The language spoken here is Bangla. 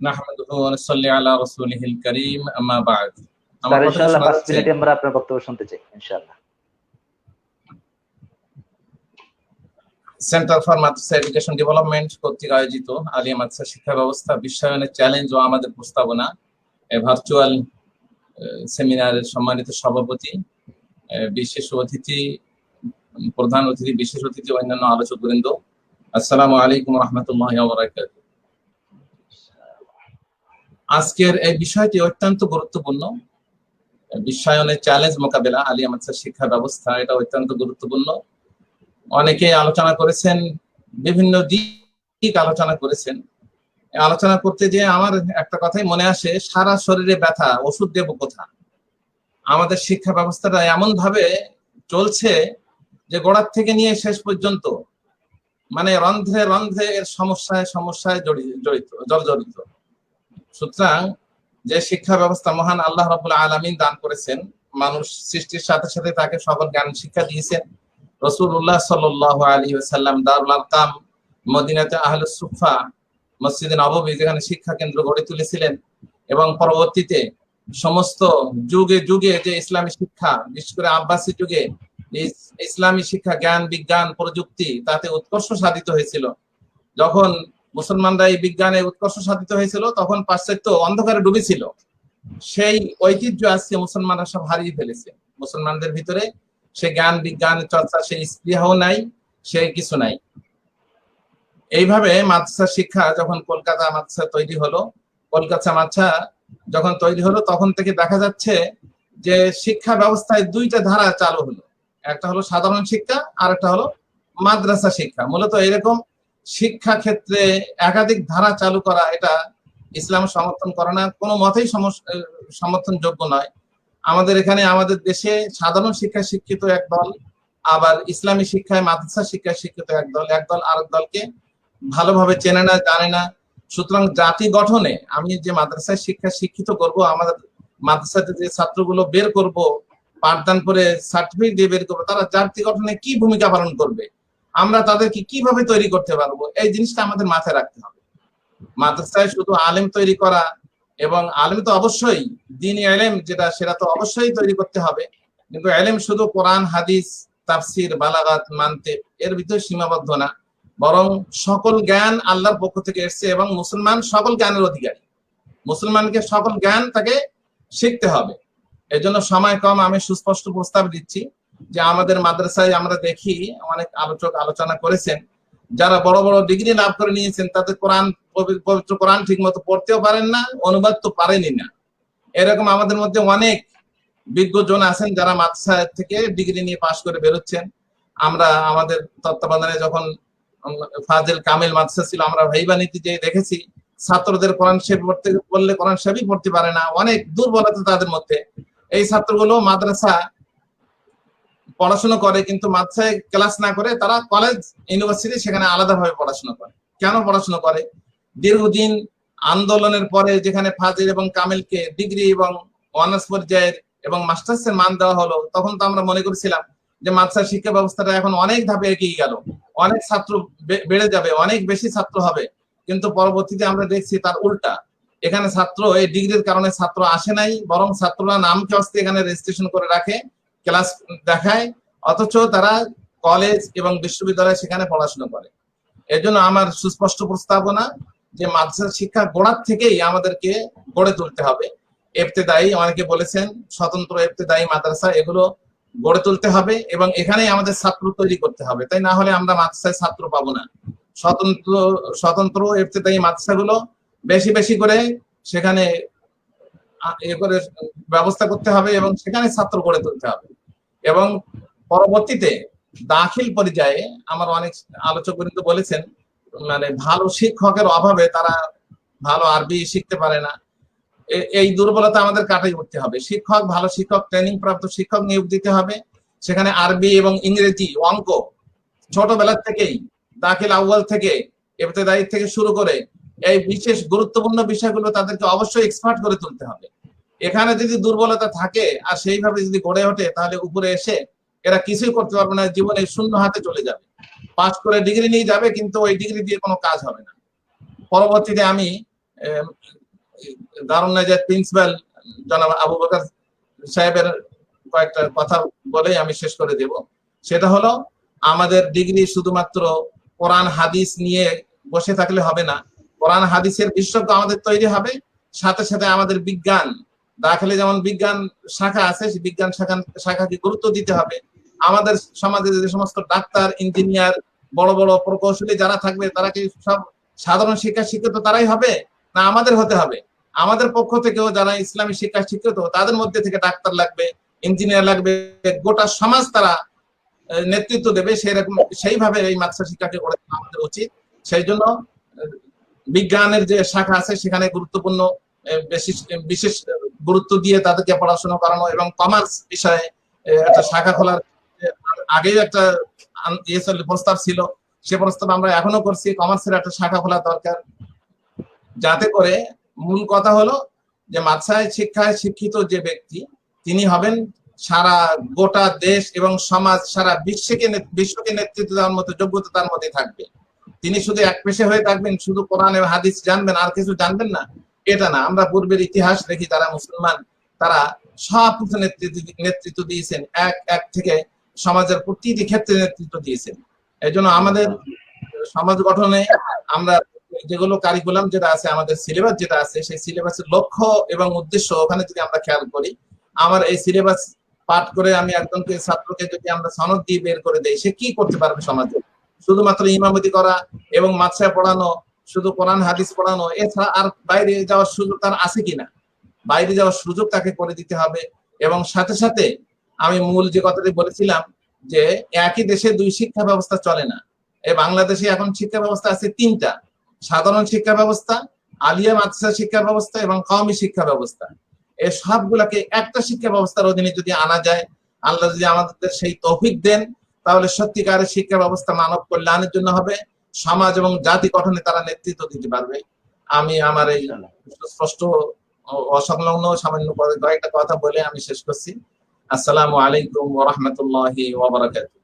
নাহমাদুহু ওয়া নুসাল্লি আলা রাসূলিহিল কারীম আম্মা বা'দ। কথা ইনশাআল্লাহ শোনা পাঁচ মিনিটে আমরা আপনার বক্তব্য শুনতে চাই ইনশাআল্লাহ। Centre for madrasa education development কর্তৃক আয়োজিত আলিয়া মাদ্রাসা শিক্ষা ব্যবস্থা বিশ্বায়নের চ্যালেঞ্জ ও আমাদের প্রস্তাবনা ভার্চুয়াল সেমিনারের সম্মানিত সভাপতি বিশেষ অতিথি প্রধান অতিথি বিশেষ অতিথি অন্যান্য আলোচক বৃন্দ আসসালামু আলাইকুম রহমতুল্লাহ আজকের এই বিষয়টি অত্যন্ত গুরুত্বপূর্ণ। বিশ্বায়নের চ্যালেঞ্জ মোকাবেলা আলিয়া মাদ্রাসা শিক্ষা ব্যবস্থা, এটা অত্যন্ত গুরুত্বপূর্ণ। অনেকে আলোচনা করেছেন, বিভিন্ন দিক আলোচনা করেছেন। আলোচনা করতে যে আমার একটা কথাই মনে আসে, সারা শরীরে ব্যথা, ওষুধ দেব কোথা? আমাদের শিক্ষা ব্যবস্থাটা এমন ভাবে চলছে যে গোড়ার থেকে নিয়ে শেষ পর্যন্ত মানে রন্ধ্রে রন্ধ্রে এর সমস্যায় সমস্যায় জড়িত, জর্জরিত। সুতরাং যে শিক্ষা ব্যবস্থা মহান আল্লাহ রাবুল আলমিন দান করেছেন, মানুষ সৃষ্টির সাথে সাথে তাকে সকল জ্ঞান শিক্ষা দিয়েছেন। রসুল্লাহ সাল্লাহ আলী সাল্লাম দারুল আরকাম মদিনাতে আহলে সুফা মসজিদে নববী যেখানে শিক্ষা কেন্দ্র গড়ে তুলেছিলেন এবং পরবর্তীতে সমস্ত যুগে যুগে যে ইসলামী শিক্ষা, বিশেষ করে আব্বাসী যুগে ইসলামী শিক্ষা, জ্ঞান, বিজ্ঞান, প্রযুক্তি তাতে উৎকর্ষ সাধিত হয়েছিল। যখন মুসলমানরা এই বিজ্ঞানে উৎকর্ষ সাধিত হয়েছিল, তখন পাশ্চাত্য অন্ধকারে ডুবেছিল। সেই ঐতিহ্য আজকে মুসলমানরা সব হারিয়ে ফেলেছে। মুসলমানদের ভিতরে সে জ্ঞান, বিজ্ঞান, চর্চা, সেই স্পৃহাও নাই, সে কিছু নাই। এইভাবে মাদ্রাসা শিক্ষা যখন কলকাতা মাদ্রাসা তৈরি হলো, কলকাতা মাদ্রাসা যখন তৈরি হলো, তখন থেকে দেখা যাচ্ছে যে শিক্ষা ব্যবস্থায় দুইটা ধারা চালু হলো। একটা হলো সাধারণ শিক্ষা আর একটা হলো মাদ্রাসা শিক্ষা। মূলত এরকম শিক্ষা ক্ষেত্রে একাধিক ধারা চালু করা, এটা ইসলাম সমর্থন করে না। কোনো মতেই সমর্থনযোগ্য নয়। আমাদের এখানে আমাদের দেশে সাধারণ শিক্ষায় শিক্ষিত এক দল, আবার ইসলামী শিক্ষায় মাদ্রাসা শিক্ষায় শিক্ষিত এক দল। এক দল আরেক দলকে ভালোভাবে চেনে না, জানে না। সুতরাং জাতি গঠনে আমি যে মাদ্রাসায় শিক্ষা শিক্ষিত করব, আমাদের মাদ্রাসাতে যে ছাত্রগুলো বের করব, পাঠদান করে সার্টিফিকেট দিয়ে বের করব, তারা জাতি গঠনে কি ভূমিকা পালন করবে? আমরা তাদেরকে কীভাবে তৈরি করতে পারব? এই জিনিসটা আমাদের মাথায় রাখতে হবে। মাদ্রাসায় শুধু আলেম তৈরি করা এবং আলেম তো অবশ্যই, দিন এলেম যেটা, সেটা তো অবশ্যই তৈরি করতে হবে। কিন্তু এলেম শুধু কোরআন, হাদিস, তাফসির, বালাগাত, মানতে, এর ভিতরে সীমাবদ্ধ না। বরং সকল জ্ঞান আল্লাহর পক্ষ থেকে এসছে এবং মুসলমান সকল জ্ঞানের অধিকারী। মুসলমানকে সকল জ্ঞান তাকে শিখতে হবে। এই জন্য সময় কম, আমি সুস্পষ্ট প্রস্তাব দিচ্ছি। যে আমাদের মাদ্রাসায় আমরা দেখি অনেক আলোচক আলোচনা করেছেন, যারা বড় বড় ডিগ্রি লাভ করে নিয়েছেন, তাদের কোরআন পবিত্র কোরআন ঠিক মতো পড়তেও পারেন না, অনুবাদ তো পারেনি না। এরকম আমাদের মধ্যে অনেক বিজ্ঞজন আছেন যারা মাদ্রাসা থেকে ডিগ্রি নিয়ে পাশ করে বেরোচ্ছেন। আমরা আমাদের তত্ত্বাবধানে যখন ফাজেল কামিল মাদ্রাসা ছিল, আমরা ভাইবানীতি যে দেখেছি, ছাত্রদের কোরআন শেফ পড়তে, বললে কোরআন শেফই পড়তে পারে না, অনেক দুর্বলতা তাদের মধ্যে। এই ছাত্রগুলো মাদ্রাসা পড়াশোনা করে, কিন্তু মাদ্রাসায় ক্লাস না করে তারা কলেজ ইউনিভার্সিটি সেখানে আলাদাভাবে পড়াশোনা করে। কেন পড়াশোনা করে? দীর্ঘদিন আন্দোলনের পরে যেখানে ফাজিল এবং কামিলকে ডিগ্রি এবং অনার্স পর্যায়ের এবং মাস্টার্স এর মান দেওয়া হলো, তখন তো আমরা মনে করেছিলাম যে মাদ্রাসা শিক্ষা ব্যবস্থাটা এখন অনেক ধাপে এগিয়ে গেল। অনেক ছাত্র বেড়ে যাবে, অনেক বেশি ছাত্র হবে। কিন্তু পরবর্তীতে আমরা দেখছি তার উল্টা। এখানে ছাত্র এই ডিগ্রির কারণে ছাত্র আসে নাই, বরং ছাত্ররা নামকে অস্তে এখানে রেজিস্ট্রেশন করে রাখে। ক্লাস দেখায়, অথচ তারা কলেজ এবং বিশ্ববিদ্যালয়ে সেখানে পড়াশোনা করে। এজন্য আমার সুস্পষ্ট প্রস্তাবনা যে মাদ্রাসা শিক্ষা গোড়ার থেকেই আমাদেরকে গড়ে তুলতে হবে। এফতেদায়ী অনেকে বলেছেন, স্বতন্ত্র এফতেদায়ী মাদ্রাসা, এগুলো গড়ে তুলতে হবে এবং এখানেই আমাদের ছাত্র তৈরি করতে হবে। তাই না হলে আমরা মাদ্রাসায় ছাত্র পাবো না। স্বতন্ত্র স্বতন্ত্র এফতেদায়ী মাদ্রাসাগুলো বেশি বেশি করে সেখানে এ করে ব্যবস্থা করতে হবে এবং সেখানে ছাত্র গড়ে তুলতে হবে। এবং পরবর্তীতে দাখিল পর্যায়ে আমার অনেক আলোচক বৃন্দ বলেছেন মানে ভালো শিক্ষকের অভাবে তারা ভালো আরবি শিখতে পারে না। এই দুর্বলতা আমাদের কাটাই উঠতে হবে। শিক্ষক, ভালো শিক্ষক ট্রেনিং প্রাপ্ত শিক্ষক নিয়োগ দিতে হবে। সেখানে আরবি এবং ইংরেজি অঙ্ক ছোটবেলার থেকেই, দাখিল আউ্বাল থেকে এফতেদায়ী থেকে শুরু করে এই বিশেষ গুরুত্বপূর্ণ বিষয়গুলো তাদেরকে অবশ্যই এক্সপার্ট করে তুলতে হবে। এখানে যদি দুর্বলতা থাকে আর সেইভাবে যদি গড়ে ওঠে, তাহলে উপরে এসে এরা কিছুই করতে পারবে না, জীবনে শূন্য হাতে চলে যাবে। পাস করে ডিগ্রি নিয়ে যাবে, কিন্তু ওই ডিগ্রি দিয়ে কোনো কাজ হবে না। পরবর্তীতে আমি দারুণ প্রিন্সিপাল জনাব আবু বকর সাহেবের কয়েকটা কথা বলে আমি শেষ করে দেব। সেটা হলো, আমাদের ডিগ্রি শুধুমাত্র কোরআন, হাদিস নিয়ে বসে থাকলে হবে না। কোরআন, হাদিসের বিশেষজ্ঞ আমাদের তৈরি হবে। সাথে সাথে আমাদের বিজ্ঞান দাখিলে যেমন বিজ্ঞান শাখা আছে, সেই বিজ্ঞান শাখা শাখাকে গুরুত্ব দিতে হবে। আমাদের সমাজে যে সমস্ত ডাক্তার, ইঞ্জিনিয়ার, বড় বড় প্রকৌশলী যারা থাকবে, তারা কি সব সাধারণ শিক্ষা শিক্ষিত তারাই হবে? না আমাদের হতে হবে? আমাদের পক্ষ থেকেও যারা ইসলামী শিক্ষা শিক্ষিত, তাদের মধ্যে থেকে ডাক্তার লাগবে, ইঞ্জিনিয়ার লাগবে, গোটা সমাজ তারা নেতৃত্ব দেবে, সেরকম, সেইভাবে এই মাদ্রাসা শিক্ষাকে গড়ে তোলা আমাদের উচিত। সেই জন্য বিজ্ঞানের যে শাখা আছে, সেখানে গুরুত্বপূর্ণ বিশেষ বিশেষ গুরুত্ব দিয়ে তাদেরকে পড়াশোনা করানো এবং কমার্স বিষয়ে একটা শাখা খোলার আগেই একটা ইয়ে প্রস্তাব ছিল। সে প্রস্তাব আমরা এখনও করছি। কমার্সের একটা শাখা খোলা দরকার। যাতে করে মূল কথা হলো যে মাদ্রাসায় শিক্ষায় শিক্ষিত যে ব্যক্তি, তিনি হবেন সারা গোটা দেশ এবং সমাজ, সারা বিশ্বকে বিশ্বকে নেতৃত্ব দেওয়ার মতো, যোগ্যতা তার মধ্যে থাকবে। তিনি শুধু এক পেশে হয়ে থাকবেন, শুধু কোরআন এবং হাদিস জানবেন, আর কিছু জানবেন না। এটা না। আমরা পূর্বের ইতিহাস দেখি তারা মুসলমান, তারা সব কিছু নেতৃত্ব নেতৃত্ব দিয়েছেন। এক এক থেকে সমাজের প্রতিটি ক্ষেত্রে নেতৃত্ব দিয়েছেন। এই জন্য আমাদের সমাজ গঠনে আমরা যেগুলো কারিকুলাম যেটা আছে, আমাদের সিলেবাস যেটা আছে, সেই সিলেবাসের লক্ষ্য এবং উদ্দেশ্য ওখানে যদি আমরা খেয়াল করি, আমার এই সিলেবাস পাঠ করে আমি একজনকে, ছাত্রকে যদি আমরা সনদ দিয়ে বের করে দেই, সে কি করতে পারবে সমাজে? শুধুমাত্র ইমামতি করা এবং মাদ্রাসায় পড়ানো শুধু কোরআন, হাদিস পড়ানো, এছাড়া আর বাইরে যাওয়ার সুযোগ তার আছে কিনা? বাইরে যাওয়ার সুযোগ তাকে করে দিতে হবে। এবং সাথে সাথে আমি মূল যে কথাটি বলেছিলাম যে একই দেশে দুই শিক্ষা ব্যবস্থা চলে না। এই বাংলাদেশে এখন শিক্ষা ব্যবস্থা আছে তিনটা। সাধারণ শিক্ষা ব্যবস্থা, আলিয়া মাদ্রাসা শিক্ষা ব্যবস্থা এবং কওমি শিক্ষা ব্যবস্থা। এই সবগুলাকে একটা শিক্ষা ব্যবস্থার অধীনে যদি আনা যায়, আল্লাহ যদি আমাদের সেই তৌফিক দেন, তাহলে সত্যিকারের শিক্ষা ব্যবস্থা মানব কল্যাণের জন্য হবে। সমাজ এবং জাতি গঠনে তারা নেতৃত্ব দিতে পারবে। আমি আমার এই স্পষ্ট অসংলগ্ন সামান্য কয়েকটা কথা বলে আমি শেষ করছি। আসসালামু আলাইকুম ওয়া রাহমাতুল্লাহি ওয়া বারাকাতুহু।